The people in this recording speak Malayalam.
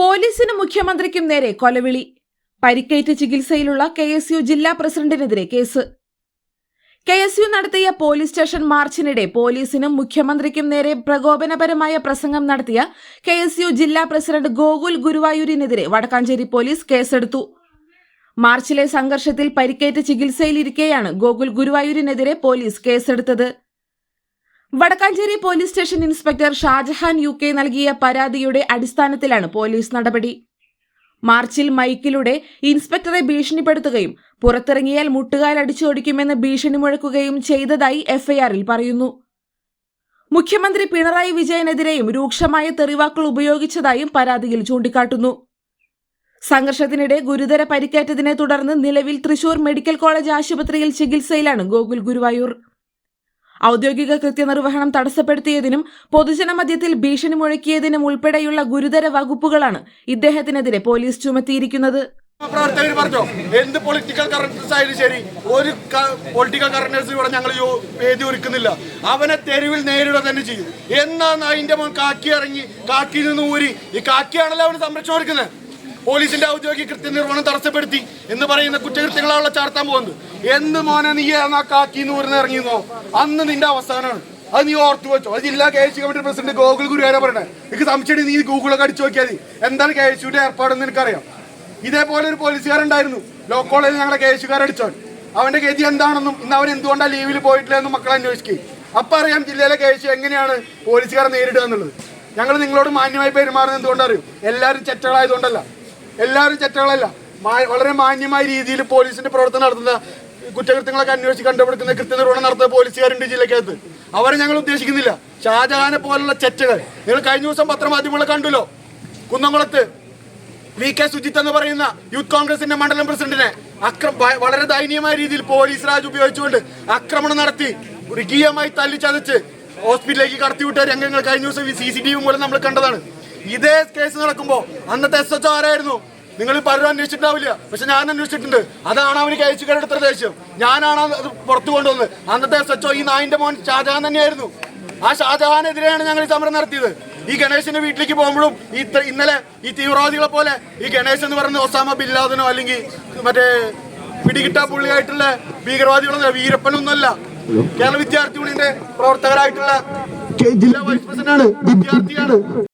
പോലീസിനും മുഖ്യമന്ത്രിക്കും നേരെ കൊലവിളി. പരിക്കേറ്റ് ചികിത്സയിലുള്ള കെ എസ് യു ജില്ലാ പ്രസിഡന്റിനെതിരെ കേസ്. കെ എസ് യു നടത്തിയ പോലീസ് സ്റ്റേഷൻ മാർച്ചിനിടെ പോലീസിനും മുഖ്യമന്ത്രിക്കും നേരെ പ്രകോപനപരമായ പ്രസംഗം നടത്തിയ കെ എസ് യു ജില്ലാ പ്രസിഡന്റ് ഗോകുൽ ഗുരുവായൂരിനെതിരെ വടക്കാഞ്ചേരി പോലീസ് കേസെടുത്തു. മാർച്ചിലെ സംഘർഷത്തിൽ പരിക്കേറ്റ് ചികിത്സയിലിരിക്കെയാണ് ഗോകുൽ ഗുരുവായൂരിനെതിരെ പോലീസ് കേസെടുത്തത്. Vadakkanchery police station inspector Shajahan U K നൽകിയ പരാതിയുടെ അടിസ്ഥാനത്തിലാണ് പോലീസ് നടപടി. മാർച്ചിൽ മൈക്കിലൂടെ ഇൻസ്പെക്ടറെ ഭീഷണിപ്പെടുത്തുകയും പുറത്തിറങ്ങിയാൽ മുട്ടുകാൽ അടിച്ചോടിക്കുമെന്ന് ഭീഷണി മുഴക്കുകയും ചെയ്തതായി എഫ്ഐആറിൽ പറയുന്നു. മുഖ്യമന്ത്രി പിണറായി വിജയനെതിരെയും രൂക്ഷമായ തെറിവാക്കുകൾ ഉപയോഗിച്ചതായും പരാതിയിൽ ചൂണ്ടിക്കാട്ടുന്നു. സംഘർഷത്തിനിടെ ഗുരുതര പരിക്കേറ്റതിനെ തുടർന്ന് നിലവിൽ തൃശൂർ മെഡിക്കൽ കോളേജ് ആശുപത്രിയിൽ ചികിത്സയിലാണ് ഗോകുൽ ഗുരുവായൂർ. ഔദ്യോഗിക കൃത്യനിർവഹണം തടസ്സപ്പെടുത്തിയതിനും പൊതുജനമധ്യത്തിൽ ഭീഷണി മുഴക്കിയതിനും ഉൾപ്പെടെയുള്ള ഗുരുതര വകുപ്പുകളാണ് ഇദ്ദേഹത്തിനെതിരെ പോലീസ് ചുമത്തിയിരിക്കുന്നത്. പ്രവർത്തകർ പറഞ്ഞോ? എന്ത് പൊളിറ്റിക്കൽ കറക്റ്റേഴ്സ് ആയാലും ശരി ഒരു പൊളിറ്റിക്കൽ കറക്റ്റേഴ്സ് ഇവിടെ ഞങ്ങൾ വേദി ഒരുക്കുന്നില്ല. അവനെ തെരുവിൽ നേരിടുക തന്നെ ചെയ്യും. എന്നാണ് അതിന്റെ മോൻ കാക്കി ഇറങ്ങി കാക്കി നിന്ന് ഊരി ഈ കാക്കിയാണല്ലോ അവന് സംരക്ഷണം ഒരുക്കുന്നത്. പോലീസിന്റെ ഔദ്യോഗിക കൃത്യനിർവഹണം തടസ്സപ്പെടുത്തി എന്ന് പറയുന്ന കുറ്റകൃത്യങ്ങളാണല്ലോ ചാർത്താൻ പോകുന്നത്. എന്ന് മോനെ നീ ആ കാക്കി പറഞ്ഞ് ഇറങ്ങിയിരുന്നോ അന്ന് നിന്റെ അവസാനമാണ് അത് നീ ഓർത്തു വെച്ചോ. അത് ജില്ലാ K H committee president Gokul ഗുരുവാര പറയണേ. എനിക്ക് സംശയം നീ ഗൂഗിളൊക്കെ അടിച്ചു നോക്കിയാൽ മതി. എന്താണ് കെ എച്ച് ഏർപ്പാടെന്ന് എനിക്കറിയാം ഇതേപോലെ ഒരു പോലീസുകാരുണ്ടായിരുന്നു. ലോ കോളേജിൽ ഞങ്ങളുടെ അടിച്ചോൻ അവന്റെ ഗതി എന്താണെന്നും ഇന്ന് അവൻ എന്തുകൊണ്ടാണ് ലീവിൽ പോയിട്ടില്ല എന്നും മക്കളെ അന്വേഷിക്കും. അപ്പൊ അറിയാം ജില്ലയിലെ കെ എസ് എങ്ങനെയാണ് പോലീസുകാരെ നേരിടുക എന്നുള്ളത്. ഞങ്ങൾ നിങ്ങളോട് മാന്യമായി പെരുമാറുന്നത് എന്തുകൊണ്ടറിയും? എല്ലാവരും ചെറ്റകളായതുകൊണ്ടല്ല എല്ലാവരും ചെറ്റകളല്ല. വളരെ മാന്യമായ രീതിയിൽ പോലീസിന്റെ പ്രവർത്തനം നടത്തുന്ന കുറ്റകൃത്യങ്ങളൊക്കെ അന്വേഷിച്ച് കണ്ടുപിടിക്കുന്ന കൃത്യനിർവഹണം നടത്തുന്ന പോലീസുകാരുണ്ട് ജില്ലക്കകത്ത്. അവരെ ഞങ്ങൾ ഉദ്ദേശിക്കുന്നില്ല. ഷാജഹാനെ പോലുള്ള ചെറ്റകൾ. നിങ്ങൾ കഴിഞ്ഞ ദിവസം പത്രമാധ്യമങ്ങളെ കണ്ടല്ലോ? കുന്നംകുളത്ത് വി കെ സുജിത്ത് എന്ന് പറയുന്ന യൂത്ത് കോൺഗ്രസിന്റെ മണ്ഡലം പ്രസിഡന്റിനെ അക്രമ വളരെ ദയനീയമായ രീതിയിൽ പോലീസ് രാജ് ഉപയോഗിച്ചുകൊണ്ട് ആക്രമണം നടത്തി മൃഗീയമായി തല്ലിച്ചതച്ച് ഹോസ്പിറ്റലിലേക്ക് കടത്തിവിട്ട രംഗങ്ങൾ കഴിഞ്ഞ ദിവസം സി സി ടി വി മൂലം നമ്മൾ കണ്ടതാണ്. ഇതേ കേസ് നടക്കുമ്പോ അന്നത്തെ എസ് എച്ച് ആരായിരുന്നു? നിങ്ങൾ പലരും അന്വേഷിച്ചിട്ടുണ്ടാവില്ല. പക്ഷെ ഞാൻ അന്വേഷിച്ചിട്ടുണ്ട്. അതാണ് അവന് കഴിച്ചുകാരെടുത്ത ദേഷ്യം. ഞാനാണ് അത് പുറത്തു കൊണ്ടുവന്നത്. അന്നത്തെ എസ് എച്ച് ഈ നായിന്റെ മോൻ ഷാജഹാൻ തന്നെയായിരുന്നു. ആ ഷാജഹാനെതിരെയാണ് ഞങ്ങൾ ഈ സമരം നടത്തിയത്. ഈ ഗണേശന്റെ വീട്ടിലേക്ക് പോകുമ്പോഴും ഈ ഇന്നലെ ഈ തീവ്രവാദികളെ പോലെ ഈ ഗണേശ് എന്ന് പറയുന്ന ഒസാമ ബില്ലാദനോ അല്ലെങ്കിൽ മറ്റേ പിടികിട്ടാ പുള്ളിയായിട്ടുള്ള ഭീകരവാദികളൊന്നും വീരപ്പനൊന്നുമല്ല. കേരള വിദ്യാർത്ഥി യൂണിയന്റെ പ്രവർത്തകരായിട്ടുള്ള ജില്ലാ വൈസ് പ്രസിഡന്റാണ് വിദ്യാർത്ഥിയാണ്.